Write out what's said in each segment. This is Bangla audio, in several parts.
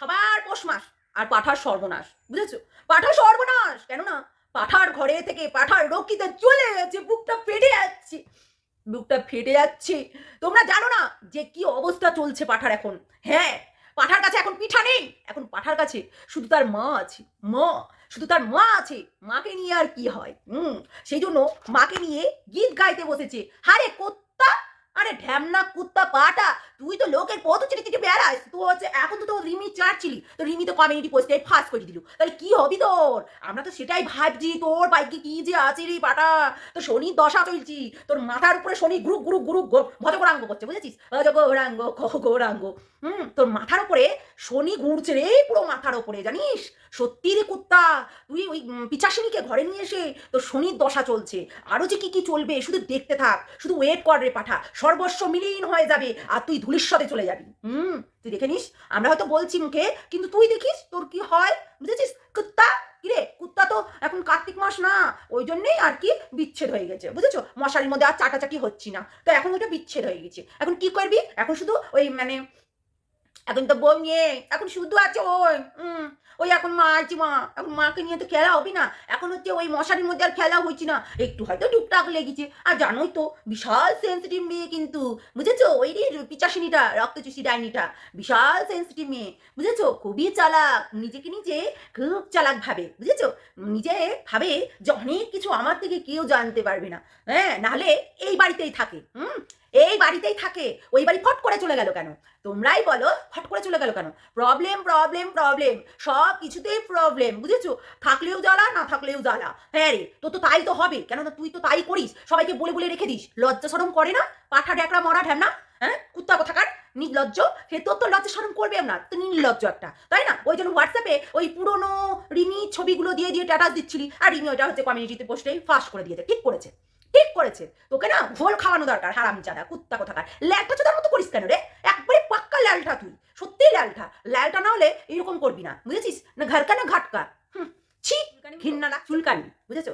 সবার পোষ মাস আর পাঠার সর্বনাশ, বুঝেছ? পাঠার সর্বনাশ, কেননা পাঠার ঘরে থেকে পাঠার রক্ষিতে চলে যাচ্ছে, বুকটা ফেটে যাচ্ছে। বুকটা ফেটে যাচ্ছে। তোমরা জানো না যে কি অবস্থা চলছে পাঠার এখন? হ্যাঁ পাঠার কাছে এখন পিঠা নেই। এখন পাঠার কাছে শুধু তার মা আছে। মা, শুধু তার মা আছে। মাকে নিয়ে আর কি হয়? হুম, সেই জন্য মাকে নিয়ে গীত গাইতে বসেছে। হারে কোত্তা আরে ঢ্যামনা কুত্তা পাটা তুই তো লোকের পথ চিটি চিটি বেড়াস। তো হচ্ছে এখন তো তো রিমি চাটছিলি তো রিমি তো কমিউনিটি পোস্টে ফাঁস করে দিল। তাহলে কি হবি তোর? আমরা তো সেটাই ভাবছি তোর বাইকে কি যে আছে রে পাটা? তো শনির দশা চলছি। তোর মাথার উপরে শনি গ্রুপ গ্রুপ গ্রুপ ভজগোরাঙ্গ করছে বুঝেছিস? ভজগোরাঙ্গ গৌরাঙ্গ হুম তোর মাথার উপরে শনি ঘুরছে রে পুরো মাথার উপরে জানিস? সত্যি রে কুত্তা তুই ওই উম, পিচাসিনীকে ঘরে নিয়ে এসে তোর শনির দশা চলছে। আরও যে কি কি চলবে শুধু দেখতে থাক। শুধু ওয়েট কর রে পাঠা। সর্বস্ব মিলিন হয়ে যাবে, আর তুই ধুলিস্বতে চলে যাবি। হুম, তুই দেখে নিস, আমরা হয়তো বলছি মুখে, কিন্তু তুই দেখিস তোর কি হয়, বুঝেছিস? কুত্তা? কিরে কুত্তা তো এখন কার্তিক মাস না, ওই জন্যেই আর কি বিচ্ছেদ হয়ে গেছে, বুঝেছ? মশারির মধ্যে আর চাটাচাটি হচ্ছি না, তো এখন ওটা বিচ্ছেদ হয়ে গেছে। এখন কি করবি? এখন শুধু ওই মানে এখন তো বউ নিয়ে, এখন শুধু আছে ওই হুম ওই এখন মা আছে মা, এখন মাকে নিয়ে তো খেলা হবে না, এখন হচ্ছে ওই মশারির মধ্যে আর খেলা হচ্ছে না, একটু হয়তো টুকটাক লেগেছে, আর জানোই তো বিশাল সেন্সিটিভ মেয়ে কিন্তু, বুঝেছ? ওই রে পিচাসিনীটা রক্তচুষি ডাইনিটা, বিশাল সেন্সিটিভ মেয়ে, বুঝেছ? খুবই চালাক, নিজেকে নিজে খুব চালাক ভাবে, বুঝেছ? নিজে ভাবে যে অনেক কিছু আমার থেকে কেউ জানতে পারবে না হ্যাঁ? নাহলে এই বাড়িতেই থাকে, হুম? এই বাড়িতেই থাকে। ওই বাড়ি ফট করে চলে গেল কেন? তোমরাই বলো, ফট করে চলে গেল কেন? প্রবলেম প্রবলেম প্রবলেম সব কিছুতেই প্রবলেম বুঝেছ? থাকলেও জ্বালা, না থাকলেও জ্বালা। হ্যাঁ রে তো তো তাই তো হবে। কেন কেননা তুই তো তাই করিস। সবাইকে বলে বলে রেখে দিস। লজ্জা সরম করে না? পাঠা ড্যাকড়া, মরা ঢ্যাম না হ্যাঁ? কুত্তা কোথাকার, নির্লজ্জ। সে তোর তো লজ্জা সরম করবে না তো নির্লজ্জ একটা, তাই না? ওই জন্য হোয়াটসঅ্যাপে ওই পুরনো রিমি ছবিগুলো দিয়ে দিয়ে স্ট্যাটাস দিচ্ছিলি। আর রিমি ওইটা হচ্ছে কমিউনিটিতে পোস্টে ফাঁস করে দিয়েছে ঠিক করেছে। ঠিক করেছে। তোকে না ঘোল খাওয়ানো দরকার হারাম চাদা কুত্তা কোথাকার। ল্যালটা চোদার মতো করিস কেন রে? একবারে পাক্কা ল্যালটা তুই সত্যিই ল্যালটা। ল্যালটা না হলে এরকম করবি না বুঝেছিস? না ঘরকা না ঘাটকা। হুম ছি ঘিন্না না চুলকানি বুঝেছ?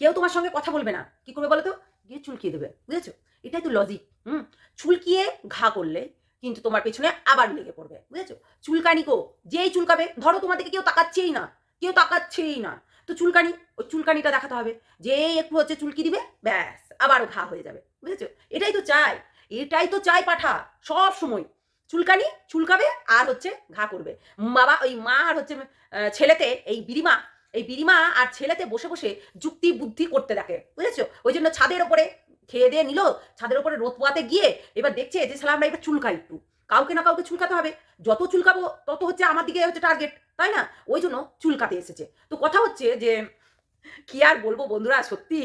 কেউ তোমার সঙ্গে কথা বলবে না। কি করবে বলো তো গিয়ে চুলকিয়ে দেবে বুঝেছ? এটাই তো লজিক হুম? চুলকিয়ে ঘা করলে কিন্তু তোমার পেছনে আবার লেগে পড়বে বুঝেছ? চুলকানি কো যেই চুলকাবে ধরো তোমার দিকে কেউ তাকাচ্ছেই না কেউ তাকাচ্ছেই না। তো চুলকানি, ওই চুলকানিটা দেখাতে হবে। যে একটু হচ্ছে চুলকি দিবে, ব্যাস আবারও ঘা হয়ে যাবে, বুঝেছ? এটাই তো চাই, এটাই তো চাই পাঠা, সব সময়। চুলকানি, চুলকাবে, আর হচ্ছে ঘা করবে। বাবা, ওই মা আর হচ্ছে ছেলেতে, এই বিড়িমা এই বিড়িমা আর ছেলেতে বসে বসে যুক্তি বুদ্ধি করতে দেখে, বুঝেছ? ওই জন্য ছাদের ওপরে খেয়ে দিয়ে নিল, ছাদের ওপরে রোদ পোয়াতে গিয়ে এবার দেখছে যে সালা আমরা এবার চুলকাই একটু। কাউকে না কাউকে চুলকাতে হবে। যত চুলকাবো, তত হচ্ছে আমার দিকে হচ্ছে টার্গেট তাই না? ওই জন্য চুলকাতে এসেছে। তো কথা হচ্ছে যে, কি আর বলব বন্ধুরা, সত্যি?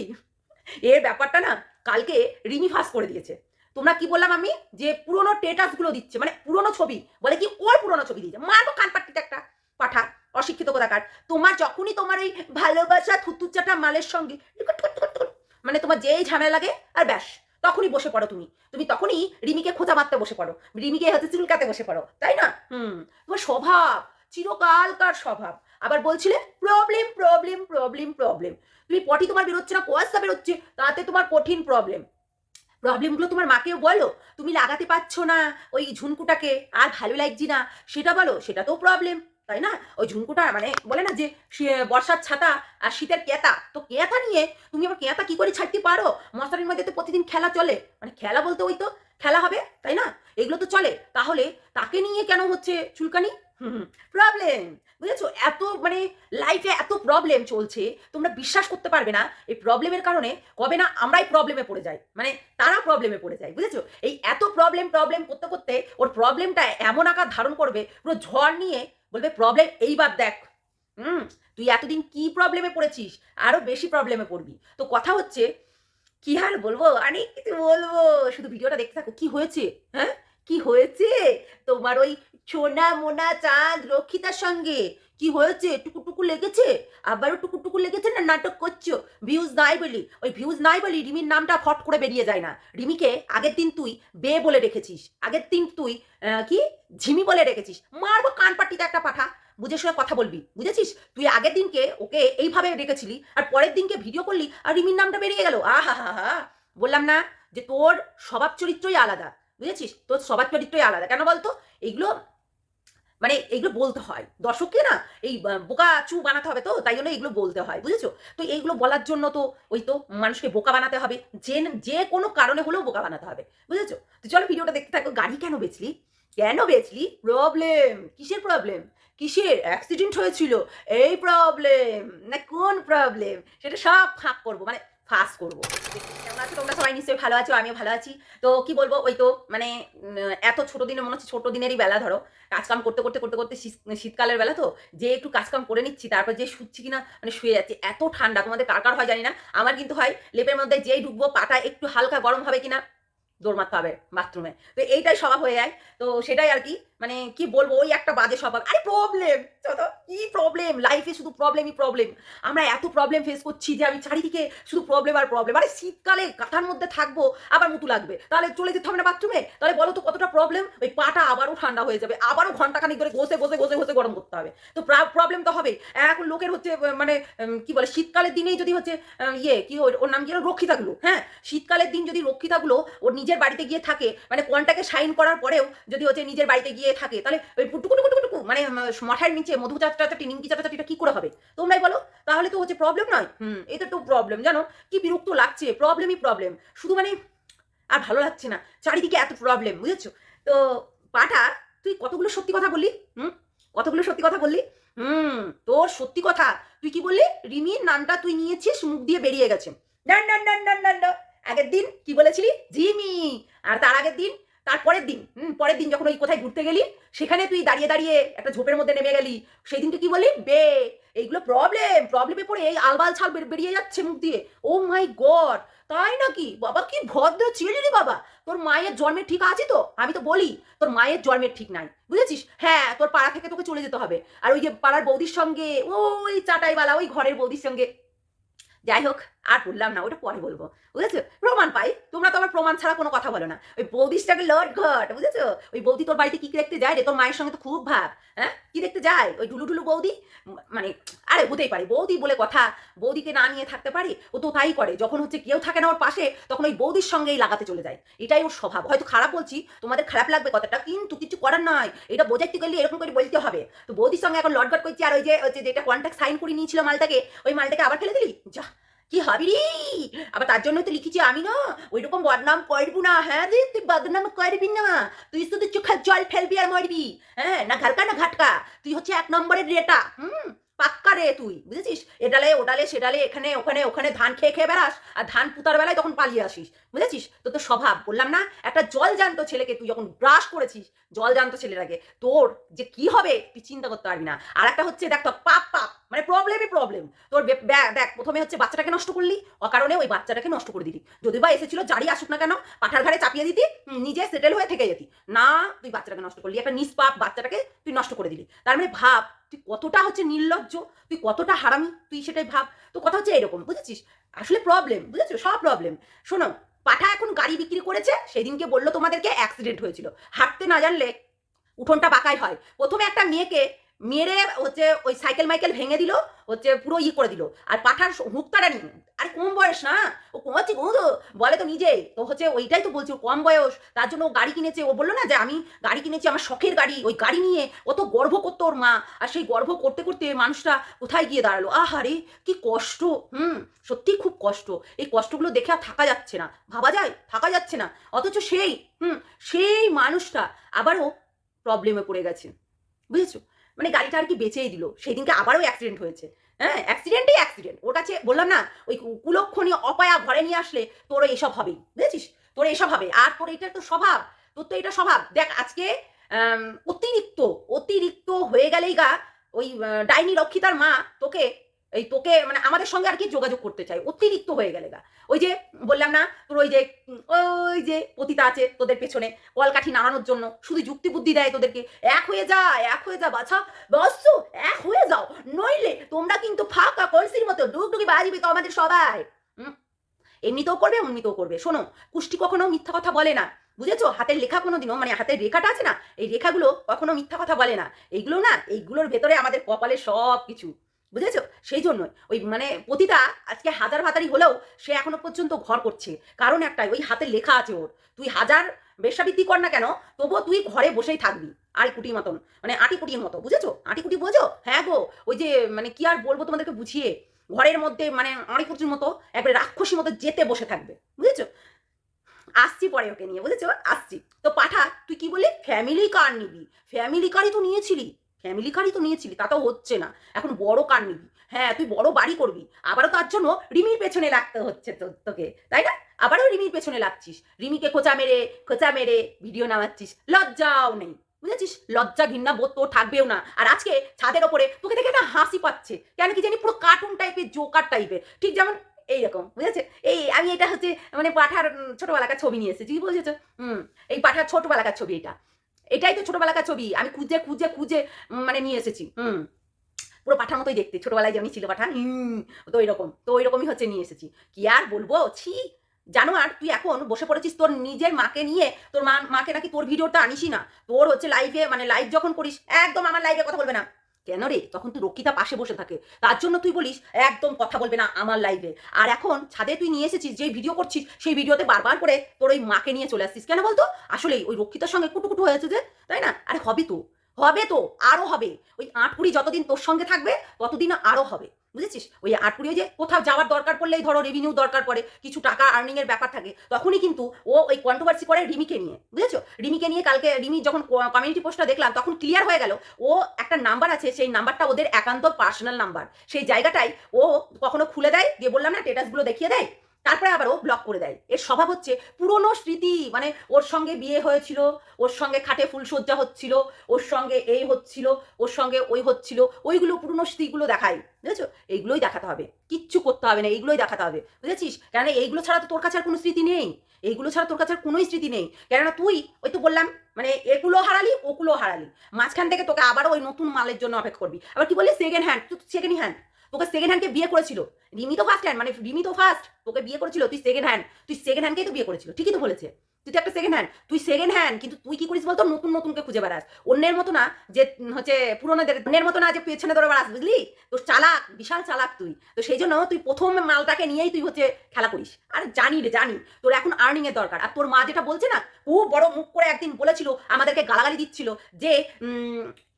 এর ব্যাপারটা না কালকে রিমি ফাঁস করে দিয়েছে। তোমরা কি বললাম আমি? যে পুরোনো টেটাসগুলো দিচ্ছে মানে পুরোনো ছবি, বলে কি ওর পুরোনো ছবি দিচ্ছে মারবো কানপাট্টিতে একটা পাঠা, অশিক্ষিত কোথাকার তোমার যখনই তোমার ওই ভালোবাসা থুতুচাটা মালের সঙ্গে মানে তোমার যেই ঝামেলা লাগে, আর ব্যাস। তখনই বসে পড়ো তুমি। তুমি তখনই রিমিকে খোঁজা মারতে বসে পড়ো। রিমিকে হাতে চুলকাতে বসে পড়ো তাই না? হুম। তোমার স্বভাব চিরকালকার স্বভাব। আবার বলছিলে প্রবলেম প্রবলেম প্রবলেম প্রবলেম তুমি পটি তোমার বেরোচ্ছে না কুয়াশা বেরোচ্ছে? তাতে তোমার কঠিন প্রবলেম প্রবলেমগুলো তোমার মাকেও বলো। তুমি লাগাতে পারছ না ওই ঝুনকুটাকে। আর ভালো লাগছি না। সেটা বলো সেটা তো প্রবলেম তাই না? ওই ঝুনকুটা মানে বলে না যে বর্ষার ছাতা আর শীতের কেতা। তো কেতা নিয়ে তুমি আবার কেতা কি করে ছাড়তে পারো? মশারির মধ্যে তো প্রতিদিন খেলা চলে। মানে খেলা বলতে ওই তো খেলা হবে, তাই না? এগুলো তো চলে। তাহলে তাকে নিয়ে কেন হচ্ছে চুলকানি? হুম প্রবলেম বুঝেছ? এত মানে লাইফে এত প্রবলেম চলছে, তোমরা বিশ্বাস করতে পারবে না এই প্রবলেমের কারণে কবে না আমরাই প্রবলেমে পড়ে যাই। মানে তারা প্রবলেমে পড়ে যায়, বুঝেছ? এই এত প্রবলেম প্রবলেম করতে করতে ওর প্রবলেমটা এমন আকার ধারণ করবে, পুরো ঝড় নিয়ে বলবে প্রবলেম এইবার দেখ। হুম? তুই এতদিন কি প্রবলেমে পড়েছিস? আরও বেশি প্রবলেমে পড়বি। তো কথা হচ্ছে, কি আর বলব? অনেক কিছু বলব? শুধু ভিডিওটা দেখতে থাকো। কি হয়েছে? হ্যাঁ? কি হয়েছে? তোমার ওই সোনা মোনা চাঁদ রক্ষিতার সঙ্গে। কি হয়েছে? টুকু টুকু লেগেছে? আবারও টুকু টুকু লেগেছে না নাটক করছ? ভিউজ নাই বলি। ওই ভিউজ নাই বলি রিমির নামটা ফট করে বেরিয়ে যায় না। রিমিকে আগের দিন তুই বে বলে রেখেছিস। আগের দিন তুই কি? ঝিমি বলে রেখেছিস। মারবো কান পাট্টিতে একটা পাঠা। বুঝে শুনে কথা বলবি। বুঝেছিস? তুই আগের দিনকে ওকে এইভাবে রেখেছিলি আর পরের দিনকে ভিডিও করলি আর রিমির নামটা বেরিয়ে গেল। আহা হা হা বললাম না যে তোর স্বভাব চরিত্রই আলাদা। বুঝেছিস? তোর স্বভাব চরিত্রই আলাদা। কেন বলতো? এগুলো মানে এইগুলো বলতে হয়। দর্শককে না এই বোকা চু বানাতে হবে তো, তাই জন্য এগুলো বলতে হয়, বুঝেছ? তো এইগুলো বলার জন্য তো ওই তো মানুষকে বোকা বানাতে হবে, যে যে কোনো কারণে হলেও বোকা বানাতে হবে, বুঝেছ? তো চলো ভিডিওটা দেখতে থাকো, গাড়ি কেন বেচলি? কেন বেচলি? প্রবলেম কিসের প্রবলেম কিসের? অ্যাক্সিডেন্ট হয়েছিল, এই প্রবলেম না কোন প্রবলেম সেটা সব ফাঁক করব মানে ফাঁস করব। কেমন আছো? তোমরা সবাই নিশ্চয়ই ভালো আছো, আমিও ভালো আছি। তো কি বলব? ওই তো মানে এত ছোট দিনে মনে হচ্ছে ছোট দিনেরই বেলা, ধরো। কাজকাম করতে করতে করতে করতে শীত- শীতকালের বেলা তো, যে একটু কাজকাম করে নিচ্ছি, তারপর যে শুচ্ছি কিনা মানে শুয়ে যাচ্ছি। এত ঠান্ডা, তোমাদের কার কার হয় জানি না। আমার কিন্তু হয়, লেপের মধ্যে যেই ঢুকবো পাটা একটু হালকা গরম হবে কিনা, দৌড় মারতে হবে বাথরুমে। তো এইটাই স্বভাব হয়ে যায়। তো সেটাই আর কি মানে কি বলব, ওই একটা বাজে স্বভাব। আরে প্রবলেম কি প্রবলেম লাইফে শুধু প্রবলেমই প্রবলেম আমরা এত প্রবলেম ফেস করছি যে আমি চারিদিকে শুধু প্রবলেম আর প্রবলেম আরে শীতকালে কাঁথার মধ্যে থাকব, আবার মুতু লাগবে। তাহলে চলে যেতে হবে না বাথরুমে তাহলে বলো তো কতটা প্রবলেম ওই পাটা আবারও ঠান্ডা হয়ে যাবে। আবারও ঘন্টাখানিক ধরে ঘষে ঘষে ঘষে ঘষে গরম করতে হবে। তো প্রবলেম তো হবে এখন লোকের হচ্ছে মানে কি বলে, শীতকালের দিনেই যদি হচ্ছে ইয়ে কি ওর নাম কি যেন? রক্ষিতাগুলো হ্যাঁ? শীতকালের দিন যদি রক্ষিতাগুলো ওর নিজের বাড়িতে গিয়ে থাকে মানে কোনটাকে সাইন করার পরেও যদি হচ্ছে নিজের বাড়িতে গিয়ে থাকে। তাহলে ওই টুকু টুকু টুকু টুকু মানে মাথার নিচে মধু চাচাটি নিমকি চাচাটিটা কি করে হবে? তোমরাই বলো। তাহলে তো হচ্ছে প্রবলেম নয়। হুম, এটা তো প্রবলেম জানো? কি বিরক্ত লাগছে? প্রবলেমই প্রবলেম শুধু মানে আর ভালো লাগছে না। চারিদিকে এত প্রবলেম বুঝেছ? তো পাঠা তুই কতগুলো সত্যি কথা বললি? হুম, কতগুলো সত্যি কথা বললি? হুম, তোর সত্যি কথা। তুই কি বললি? রিমির নামটা তুই নিয়েছিস, মুখ দিয়ে বেরিয়ে গেছে। আগের দিন কি বলেছিলি? জিমি আর তার আগের দিন তার পরের দিন, হুম, পরের দিন যখন ওই কোথায় ঘুরতে গেলি, সেখানে তুই দাঁড়িয়ে দাঁড়িয়ে একটা ঝোপের মধ্যে নেমে গেলি। সেই দিন তুই কি বললি? বে, এইগুলো প্রবলেম প্রবলেমে পড়ে এই আলবাল ছাল বেরিয়ে যাচ্ছে মুখ দিয়ে। ও মাই গড, তাই নাকি? বাবা, কি ভদ্র ছেলে রে বাবা। তোর মায়ের জন্মের ঠিক আছে তো? আমি তো বলি, তোর মায়ের জন্মের ঠিক নাই, বুঝেছিস? হ্যাঁ তোর পাড়া থেকে তোকে চলে যেতে হবে। আর ওই যে পাড়ার বৌদির সঙ্গে, ওই চাটাইওয়ালা, ওই ঘরের বৌদির সঙ্গে। যাই হোক আর বললাম না, ওটা পরে বলব। বুঝেছ? প্রমাণ পাই। তোমরা তো আমার প্রমাণ ছাড়া কোনো কথা বলো না। ওই বৌদিসটাকে লট ঘট বুঝেছ? ওই বৌদি তোর বাড়িতে কি দেখতে যায় রে? তোর মায়ের সঙ্গে তো খুব ভাব হ্যাঁ? কি দেখতে যায়? ওই ঢুলু ঢুলু বৌদি? মানে আরে হতেই পারে। বৌদি বলে কথা, বৌদিকে না নিয়ে থাকতে পারে? ও তো তাই করে। যখন হচ্ছে কেউ থাকে না ওর পাশে, তখন ওই বৌদির সঙ্গেই লাগাতে চলে যায়। এটাই ওর স্বভাব। হয়তো খারাপ বলছি, তোমাদের খারাপ লাগবে কথাটা, কিন্তু কিছু করার নয়। এটা বোঝাইতে গেলে এরকম করে বলতে হবে। তো বৌদির সঙ্গে এখন লটগট করছি, আর ওই যে যেটা কন্ট্যাক্ট সাইন করে নিয়েছিল মালটাকে, ওই মালটাকে আবার ফেলে দিলি? যা। কি হবি রে? আবার তার জন্য তো লিখেছি আমি না। ওই রকম বদনাম করবি না হ্যাঁ রে? তুই বদনাম করবি না। তুই শুধু চোখের জল ফেলবি আর মরবি হ্যাঁ? না ঘাটকা না ঘাটকা। তুই হচ্ছে এক নম্বরের রেটা, হুম? পাক্কা রে তুই, বুঝেছিস? এডালে, ওডালে, সেডালে, এখানে, ওখানে ওখানে ধান খেয়ে খেয়ে বেড়াস, আর ধান পুতার বেলায় তখন পালিয়ে আসিস, বুঝেছিস? তো তোর স্বভাব, বললাম না? একটা জল জানতো ছেলেকে তুই যখন ব্রাশ করেছিস জল জানতো ছেলেটাকে তোর যে কি হবে, তুই চিন্তা করতে পারবি না। আর একটা হচ্ছে, দেখ তো পাপ পাপ মানে প্রবলেমই প্রবলেম তোর দেখ, প্রথমে হচ্ছে বাচ্চাটাকে নষ্ট করলি, অকারণে ওই বাচ্চাটাকে নষ্ট করে দিলি। যদি বা এসেছিল জারি আসুক না কেন, পাঠার ঘাড়ে চাপিয়ে দিতি নিজে সেটেল হয়ে থেকে যেতি। না, তুই বাচ্চাটাকে নষ্ট করলি, একটা নিষ্পাপ বাচ্চাটাকে তুই নষ্ট করে দিলি। তার মানে ভাব তুই কতটা হচ্ছে নির্লজ্জ, তুই কতটা হারামি, তুই সেটাই ভাব। তো কথা হচ্ছে এরকম, বুঝেছিস? আসলে প্রবলেম বুঝেছ? সব প্রবলেম শোনো, পাঠা এখন গাড়ি বিক্রি করেছে, সেদিনকে বলল তোমাদেরকে অ্যাক্সিডেন্ট হয়েছিল। হাঁটতে না জানলে উঠোনটা বাঁকাই হয়। প্রথমে একটা মেয়েকে মেরে হচ্ছে ওই সাইকেল মাইকেল ভেঙে দিল, হচ্ছে পুরো ই করে দিল। আর পাঠার হুকতাটা নিয়ে। আরে কম বয়স না? ও কমাচ্ছে কম তো বলে তো নিজেই। তো হচ্ছে ওইটাই তো বলছি কম বয়স। তার জন্য ও গাড়ি কিনেছে। ও বলল না যে আমি গাড়ি কিনেছি, আমার শখের গাড়ি। ওই গাড়ি নিয়ে ও তো গর্ব করতো ওর মা। আর সেই গর্ব করতে করতে মানুষটা কোথায় গিয়ে দাঁড়াল? আহারে, কি কষ্ট। হুম সত্যি খুব কষ্ট। এই কষ্টগুলো দেখে আর থাকা যাচ্ছে না। ভাবা যায়? থাকা যাচ্ছে না। অথচ সেই, হুম, সেই মানুষটা আবারও প্রবলেমে পড়ে গেছে। বুঝেছ? মানে গাড়িটা আর কি বেঁচেই দিল। সেদিনকে আবারও অ্যাক্সিডেন্ট হয়েছে। হ্যাঁ অ্যাক্সিডেন্টই অ্যাক্সিডেন্ট ওর কাছে বললাম না, ওই কুলক্ষণীয় অপায়া ঘরে নিয়ে আসলে তোর এসব হবেই বুঝেছিস? তোর এসব হবে। আর তোর এটা তো স্বভাব, তোর তো এটা স্বভাব। দেখ, আজকে অতিরিক্ত অতিরিক্ত হয়ে গেলেই গা, ওই ডাইনি রক্ষিতার মা তোকে এই তোকে মানে আমাদের সঙ্গে আর কি যোগাযোগ করতে চাই। অতিরিক্ত হয়ে গেলে গা। ওই যে বললাম না, তোর ওই যে ওই যে পতিতা আছে তোদের পেছনে, কলকাঠি নাড়ানোর জন্য। শুধু যুক্তি বুদ্ধি দেয় তোদেরকে। এক হয়ে যা, এক হয়ে যা, বাছা। বস, এক হয়ে যাও। নইলে তোমরা কিন্তু ফাঁকা কলসির মতো ডুগডুগি বাজিবে তো আমাদের সবাই? এমনিতেও করবে এমনিতেও করবে। শোনো, কুষ্টি কখনো মিথ্যা কথা বলে না। বুঝেছ? হাতের লেখা কোনো দিনও মানে হাতের রেখাটা আছে না, এই রেখাগুলো কখনো মিথ্যা কথা বলে না। এইগুলো না, এইগুলোর ভেতরে আমাদের কপালে সব কিছু বুঝেছ সেই জন্য ওই মানে পতিতা আজকে হাজার ভাতারি হলেও সে এখনও পর্যন্ত ঘর করছে। কারণ একটাই, ওই হাতে লেখা আছে ওর। তুই হাজার বেশাবৃত্তি কর না কেন, তবুও তুই ঘরে বসেই থাকবি, আড়ি কুটির মতন। মানে আটি কুটির মতো, বুঝেছ? আটি কুটি বোঝো? হ্যাঁ গো, ওই যে মানে কি আর বলব তোমাদেরকে বুঝিয়ে? ঘরের মধ্যে মানে আড়ি কুটির মতো, একবারে রাক্ষসী মতো যেতে বসে থাকবে, বুঝেছ? আসছি পরে ওকে নিয়ে, বুঝেছ? আসছি। তো পাঠা, তুই কি বললি? ফ্যামিলি কার নিবি। ফ্যামিলি কারই তো নিয়েছিলি। ফ্যামিলি কারই তো নিয়েছিলি, তা তো হচ্ছে না। এখন বড় কার নিবি। হ্যাঁ তুই বড় বাড়ি করবি। আবারও তার জন্য রিমির পেছনে লাগতে হচ্ছে তোকে, তাই না? আবারও রিমির পেছনে লাগছিস। রিমিকে খোঁচা মেরে খোঁচা মেরে ভিডিও নামাচ্ছিস। লজ্জাও নেই, বুঝেছিস? লজ্জা, ঘৃণা বোধ তো থাকবেও না। আর আজকে ছাদের ওপরে তোকে দেখে একটা হাসি পাচ্ছে। কেন কি জানি পুরো কার্টুন টাইপের জোকার টাইপের ঠিক যেমন এইরকম বুঝেছে? এই আমি এটা হচ্ছে মানে পাঠার ছোটবেলাকার ছবি নিয়ে এসেছি বুঝেছ হুম, এই পাঠার ছোটবেলাকার ছবি এটা। এটাই তো ছোটবেলাকার ছবি। আমি খুঁজে খুঁজে খুঁজে মানে নিয়ে এসেছি। হুম। পুরো পাঠার মতোই দেখতে। ছোটবেলায় যেমনি ছিল পাঠা, হুম, তো এরকম, তো এরকমই হচ্ছে নিয়ে এসেছি। কি আর বলব? ছি জানো আর তুই এখন বসে পড়েছিস তোর নিজের মাকে নিয়ে? তোর মা, মাকে নাকি তোর ভিডিওটা আনিসই না। তোর হচ্ছে লাইভে মানে লাইভ যখন করিস, একদম আমার লাইভে কথা বলবে না। কেন রে? তখন তুই রক্ষিতা পাশে বসে থাকে। তার জন্য তুই বলিস, একদম কথা বলবে না আমার লাইভে আর এখন ছাদে তুই নিয়ে এসেছিস যে ভিডিও করছিস, সেই ভিডিওতে বারবার করে তোর ওই মাকে নিয়ে চলে আসছিস। কেন বলতো? আসলে ওই রক্ষিতার সঙ্গে কুটুকুটু হয়েছে যে, তাই না? আরে হবে তো। হবে তো? আরও হবে। ওই আটপুরি যতদিন তোর সঙ্গে থাকবে ততদিন আরও হবে। বুঝেছিস? ওই আটপুরি ওই যে কোথাও যাওয়ার দরকার পড়লেই ধরো রেভিনিউ দরকার পড়ে, কিছু টাকা আর্নিং এর ব্যাপার থাকে, তখনই কিন্তু ও ওই কন্ট্রোভার্সি করে রিমিকে নিয়ে। বুঝেছ? রিমিকে নিয়ে কালকে রিমি যখন কমিউনিটি পোস্টটা দেখলাম, তখন ক্লিয়ার হয়ে গেল, ও একটা নাম্বার আছে, সেই নাম্বারটা ওদের একান্ত পার্সোনাল নাম্বার সেই জায়গাটাই ও কখনো খুলে দেয় দিয়ে বললাম না স্টেটাসগুলো দেখিয়ে দেয়? তারপরে আবার ও ব্লক করে দেয়। এর স্বভাব হচ্ছে পুরনো স্মৃতি মানে ওর সঙ্গে বিয়ে হয়েছিল, ওর সঙ্গে খাটে ফুলসজ্জা হচ্ছিল, ওর সঙ্গে এই হচ্ছিল, ওর সঙ্গে ওই হচ্ছিল, ওইগুলো পুরনো স্মৃতিগুলো দেখাই বুঝেছ? এইগুলোই দেখাতে হবে। কিচ্ছু করতে হবে না, এইগুলোই দেখাতে হবে। বুঝেছিস? কেন এইগুলো ছাড়া তো তোর কাছে আর কোনো স্মৃতি নেই। এইগুলো ছাড়া তোর কাছে আর কোনোই স্মৃতি নেই। কেননা তুই, ওই তো বললাম মানে এগুলো হারালি ওগুলো হারালি। মাঝখান থেকে তোকে আবারও ওই নতুন মালের জন্য অপেক্ষা করবি। আবার কি বললি? সেকেন্ড হ্যান্ড তুই সেকেন্ড হ্যান্ড তোকে সেকেন্ড হ্যান্ডকে বিয়ে করেছিল। রিমি তো ফার্স্ট হ্যান্ড মানে রিমি তো ফার্স্ট তোকে বিয়ে করেছিল, তুই সেকেন্ড হ্যান্ড তুই সেকেন্ড হ্যান্ডকেই তো বিয়ে করেছিল, ঠিকই তো বলেছে। তুই তো একটা সেকেন্ড হ্যান্ড তুই সেকেন্ড হ্যান্ড কিন্তু তুই কি করিস বলতো? নতুন, নতুনকে খুঁজে বেড়াস। অন্যের মতো না, যে হচ্ছে পুরোনোদের অন্যের মতো না যে পেছনে ধরে বেড়াস, বুঝলি? তোর চালাক, বিশাল চালাক তুই। তো সেই জন্য তুই প্রথম মালটাকে নিয়েই তুই হচ্ছে খেলা করিস। আর জানি রে, জানি। তোর এখন আর্নিং এর দরকার। আর তোর মা যেটা বলছে না, খুব বড় মুখ করে একদিন বলেছিল, আমাদেরকে গালাগালি দিচ্ছিল যে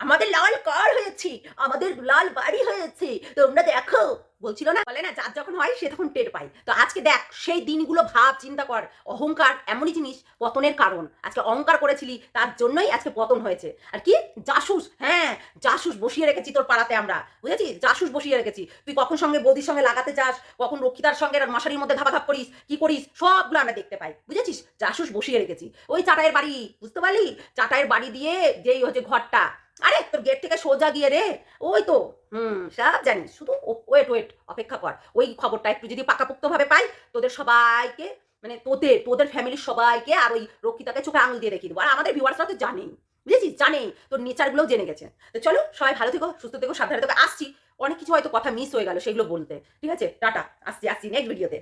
আমাদের লাল কার হয়েছে? আমাদের লাল বাড়ি হয়েছে। তোমরা দেখো বলছিল না, বলে না, যার যখন হয় সে তখন টের পায়। তো আজকে দেখ, সেই দিনগুলো ভাব, চিন্তা কর। অহংকার এমনই জিনিস, পতনের কারণ। আজকে অহংকার করেছিলি, তার জন্যই আজকে পতন হয়েছে। আর কি? জাসুস হ্যাঁ জাসুস বসিয়ে রেখেছি তোর পাড়াতে আমরা। বুঝেছিস? জাসুস বসিয়ে রেখেছি। তুই কখন সঙ্গে বৌদির সঙ্গে লাগাতে চাস কখন রক্ষিতার সঙ্গে মশারির মধ্যে ধাপাধাপ করিস, কি করিস, সবগুলো আমরা দেখতে পাই। বুঝেছিস? জাসুস বসিয়ে রেখেছি। ওই চাটাইয়ের বাড়ি, বুঝতে পারলি? চাটাইয়ের বাড়ি দিয়ে যেই হচ্ছে ঘরটা আরে তোর গেট থেকে সোজা গিয়ে রে। ওই তো। হুম। সব জানিস। শুধু ওয়েট ওয়েট অপেক্ষা কর। ওই খবরটা একটু যদি পাকাপোক্তভাবে পাই তোদের সবাইকে মানে তোদের তোদের ফ্যামিলির সবাইকে আর ওই রক্ষিতাকে চোখে আঙুল দিয়ে দেখিয়ে দেবো। আর আমাদের ভিউয়ার্সরা তো জানেই। বুঝেছিস? জানেই। তোর নেচারগুলোও জেনে গেছে। তো চলো সবাই ভালো থেকো সুস্থ থেকো সাবধানে থেকো। আসছি। অনেক কিছু হয়তো কথা মিস হয়ে গেল সেগুলো বলতে। ঠিক আছে? টাটা। আসছি আসছি নেক্সট ভিডিওতে